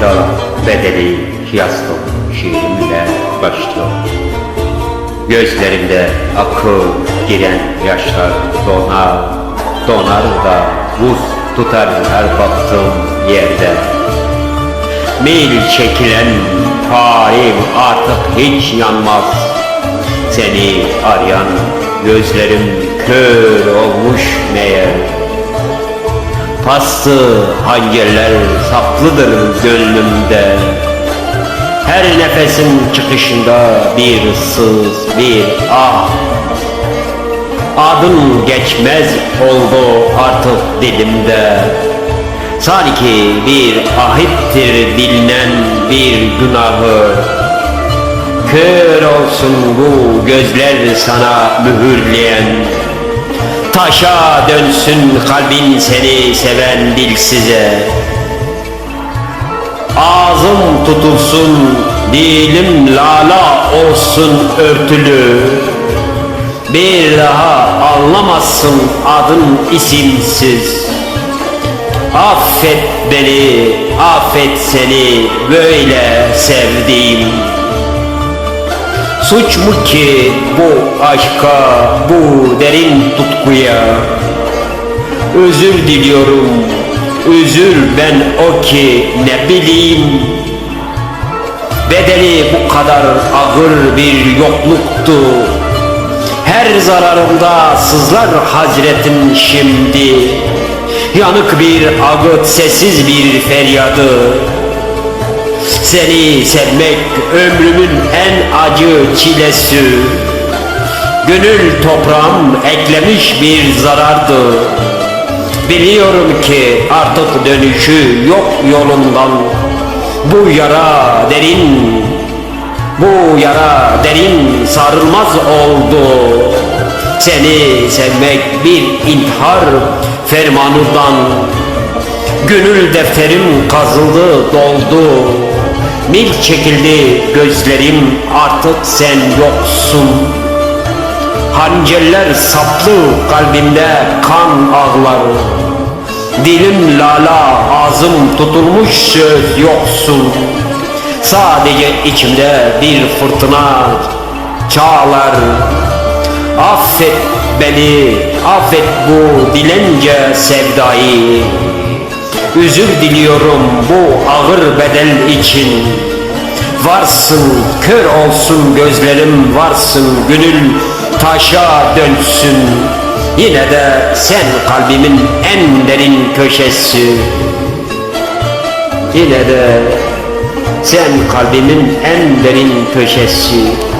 sevda bedeli kıyaslı şiirimle başlıyor. Gözlerimde akıl giren yaşlar donar, donar da buz tutar her baktığım yerde. Mil çekilen halim artık hiç yanmaz. Seni arayan gözlerim kör olmuş meğer. Pastı hangeller saklıdır gönlümde. Her nefesin çıkışında bir sız, bir ah. Adın geçmez oldu artık dilimde. Sanki bir ahittir bilinen bir günahı. Kör olsun bu gözler sana mühürleyen. Taşa dönsün kalbin seni seven dilsize. Ağzım tutulsun, dilim lala olsun örtülü. Bir daha anlamazsın adın isimsiz. Affet beni, affet seni böyle sevdiğim. Suç mu ki bu aşka, bu derin tutkuya? Özür diliyorum, özür ben o ki ne bileyim. Bedeli bu kadar ağır bir yokluktu. Her zararımda sızlar hazretin şimdi. Yanık bir ağıt, sessiz bir feryadı. Seni sevmek ömrümün en acı çilesi. Gönül toprağım eklemiş bir zarardı. Biliyorum ki artık dönüşü yok yolundan. Bu yara derin Bu yara derin sarılmaz oldu. Seni sevmek bir intihar fermanından. Gönül defterim kazıldı doldu Mil çekildi gözlerim artık sen yoksun. Hançerler saplı kalbimde kan ağlar Dilim lala ağzım tutulmuş söz yoksun. Sadece içimde bir fırtına çağlar. Affet beni, affet bu dilence sevdayı Özür diliyorum bu ağır bedel için. Varsın kör olsun gözlerim varsın Gönül taşa dönsün. Yine de sen kalbimin en derin köşesi. Yine de sen kalbimin en derin köşesi